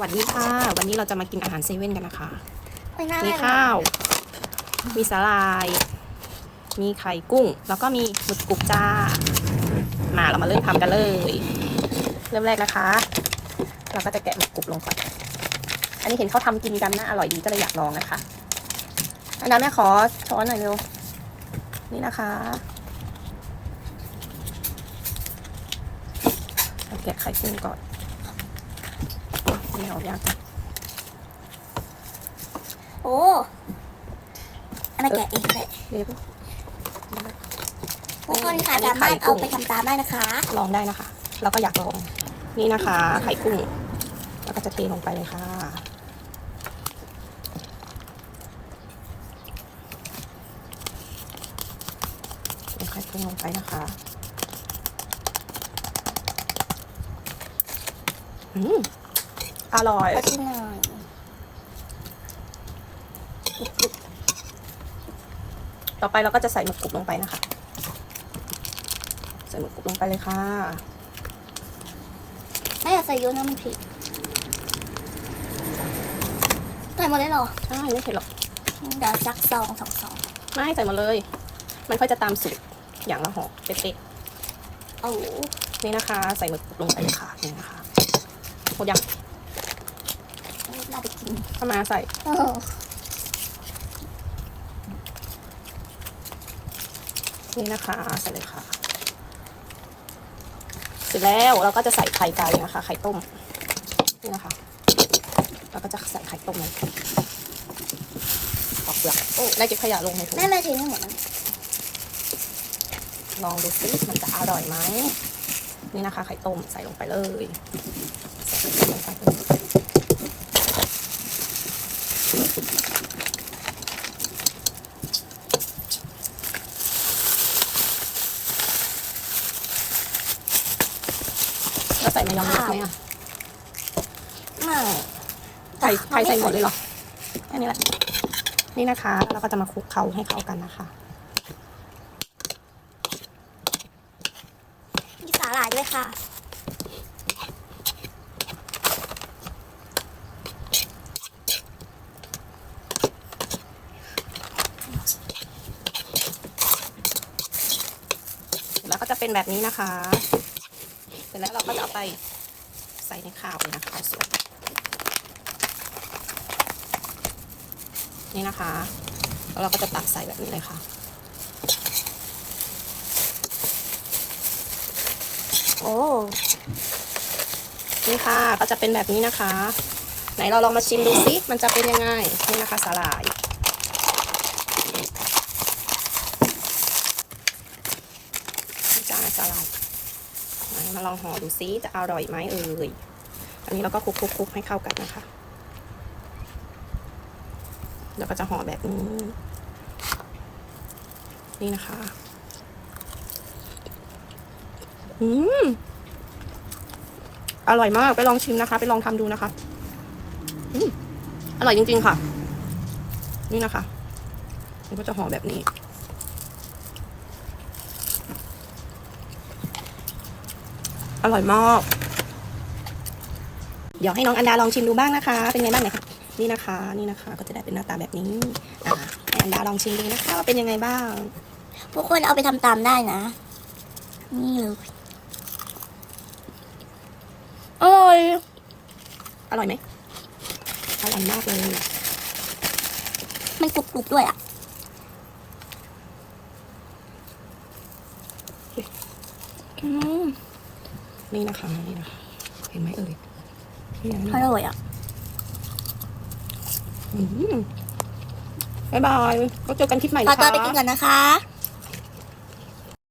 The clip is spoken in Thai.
วัสดีค่ะ วันนี้เราจะมากินอาหารเซเว่นกันนะคะไม่น่ามีเลยข้าว มีสาลาย มีไข่กุ้ง แล้วก็มีหมึกกรุบจ้า มาเรามาเริ่มทำกันเลย เริ่มแรกนะคะ เราก็จะแกะหมึกกรุบลงก่อน อันนี้เห็นเขาทำกินกันน่าอร่อยดีก็เลยอยากลองนะคะ อันนั้นแม่ขอช้อนหน่อยเร็ว นี่นะคะเราแกะไข่กุ้งก่อน ไม่เอายากจังโอ้อันนั้นแกะเองเลยเดี๋ยวทุกคนค่ะสามารถเอาไปทำตามได้นะคะ ลองได้นะคะ เราก็อยากลอง นี่นะคะ ไข่กุ้ง แล้วก็จะเทลงไปเลยค่ะเทไข่กุ้งลงไปนะคะอืม อร่อยขอชิมหน่อยต่อไปเราก็จะใส่หมึกกรุบลงไปนะคะ ใส่หมึกกรุบลงไปเลยค่ะไม่อยากใส่เยอะนะมันผิดใส่หมดเลยเหรอใช่ไม่เผ็ดหรอกเดี๋ยวสักซองสองซองไม่ใส่หมดเลย มันค่อยจะตามสูตรอย่างละห่อเป๊ะโอ้โหๆนี่นะคะ ใส่หมึกกรุบลงไปเลยค่ะนี่นะคะหมดยัง น่าไปกินเข้ามาใส่โอ้นี่นะคะใส่เลยค่ะ เสร็จแล้วเราก็จะใส่ไข่ไก่นะคะ ไข่ต้ม นี่นะคะ เราก็จะใส่ไข่ต้มเลยปอกเปลือกโอ้ได้เก็บขยะลงในถุงแม่แม่ทิ้งให้หมดนะลองดูซิมันจะอร่อยไหม นี่นะคะ ไข่ต้มใส่ลงไปเลยใส่ไข่ต้มลงไปแล้ว ใส่มายองเนสไหมอะไม่ใส่ใส่ใส่หมดเลยเหรอแค่นี้แหละนี่นะคะแล้วเราก็จะมาคลุกเคล้าให้เข้ากันนะคะมีสาหร่ายด้วยค่ะ แล้วก็จะเป็นแบบนี้นะคะ เสร็จแล้วเราก็จะเอาไปใส่ในข้าวเลยนะคะข้าวสวยนี่นะคะ แล้วเราก็จะตักใส่แบบนี้เลยค่ะ โอ้นี่ค่ะก็จะเป็นแบบนี้นะคะ ไหนเราลองมาชิมดูสิมันจะเป็นยังไงนี่นะคะสาหร่ายจานสลัดไหน มาลองห่อดูซิจะอร่อยไหมเอ่ยอันนี้เราก็คลุกๆๆให้เข้ากันนะคะ แล้วก็จะห่อแบบนี้ นี่นะคะ อืม อร่อยมาก ไปลองชิมนะคะ ไปลองทำดูนะคะ อืม อร่อยจริง ๆ ค่ะ นี่นะคะมันก็จะห่อแบบนี้ อร่อยมาก เดี๋ยวให้น้องอันดาลองชิมดูบ้างนะคะ เป็นไงบ้างเนี่ยคะนี่นะคะ นี่นะคะ ก็จะได้เป็นหน้าตาแบบนี้อ่าให้อันดาลองชิมดูนะคะว่าเป็นยังไงบ้างทุกคนเอาไปทำตามได้นะ นี่เลยอร่อยอร่อยไหมอร่อยมากเลย มันกรุบๆด้วยอะ อืม นี่นะคะนี่นะคะเห็นไหมเอ่ยนี่นะอร่อยอะอืมบ๊ายบายก็เจอกันคลิปใหม่ขอนะคะตัวไปกินก่อนนะคะ